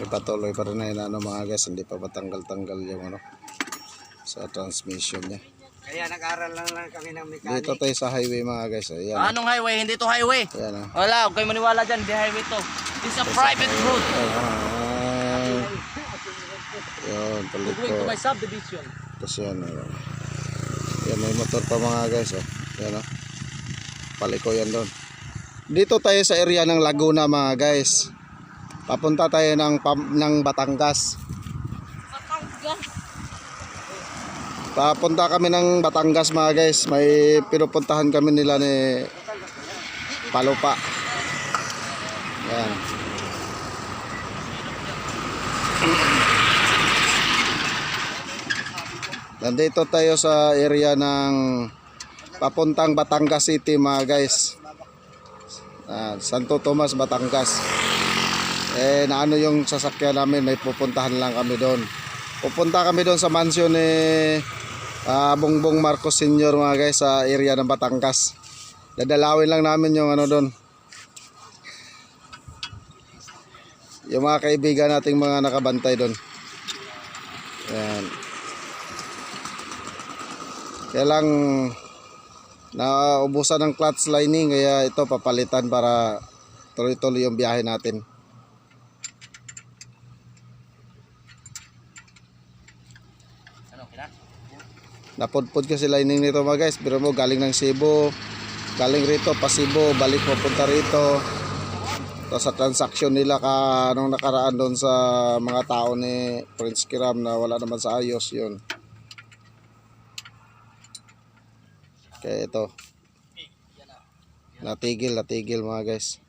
May patuloy pa rin na yun, ano mga guys, hindi pa matanggal-tanggal yung ano sa transmission niya. Kaya nag-aral lang lang kami ng mechanic. Dito tayo sa highway mga guys. Ayan. Anong highway? Hindi to highway. Ayan ah. Wala, huwag kayo maniwala dyan. Hindi highway to. This is a private road. Ay, yun, palit Going to ko. my subdivision. Tapos yan. ano. Yan, may motor pa mga guys. Oh. Yan oh. Paliko yan doon. Dito tayo sa area ng Laguna mga guys. Papunta tayo ng, ng Batangas. Papunta kami ng Batangas mga guys. May pinupuntahan kami nila ni Palupa. Yan. Nandito tayo sa area ng papuntang Batangas City mga guys. Ah, Santo Tomas, Batangas. Eh, naano yung sasakyan namin, may pupuntahan lang kami doon. Pupunta kami doon sa mansion ni ah, Bongbong Marcos Sr. mga guys sa area ng Batangas. Dadalawin lang namin yung ano doon. Yung mga kaibigan nating mga nakabantay doon. Yan. Kaya lang naubusan ng clutch lining kaya ito papalitan para tuloy-tuloy yung biyahe natin. Napudpud kasi lining nito mga guys. Pero mo galing ng Cebu, galing rito pa Cebu, balik papunta rito. Tapos sa transaction nila ka anong nakaraan doon sa mga tao ni Prince Kiram na wala naman sa ayos yun. Kaya ito. Natigil, natigil mga guys.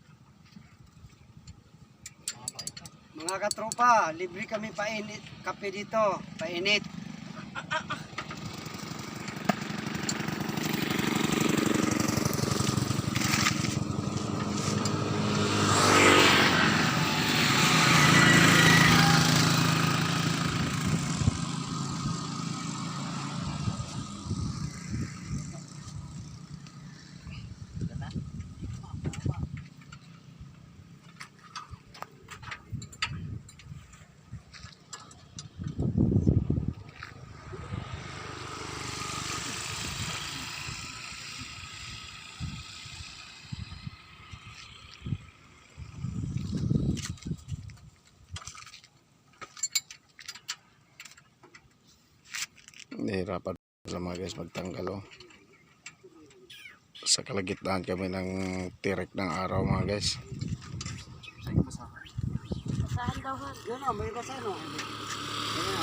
Mga katropa, libre kami painit, kape dito, painit. ah, ah, ah. Nahirapan sila mga guys magtanggal oh. Sa kalagitnaan kami ng tirek ng araw mga guys. Yan o, may basa no. Yan na.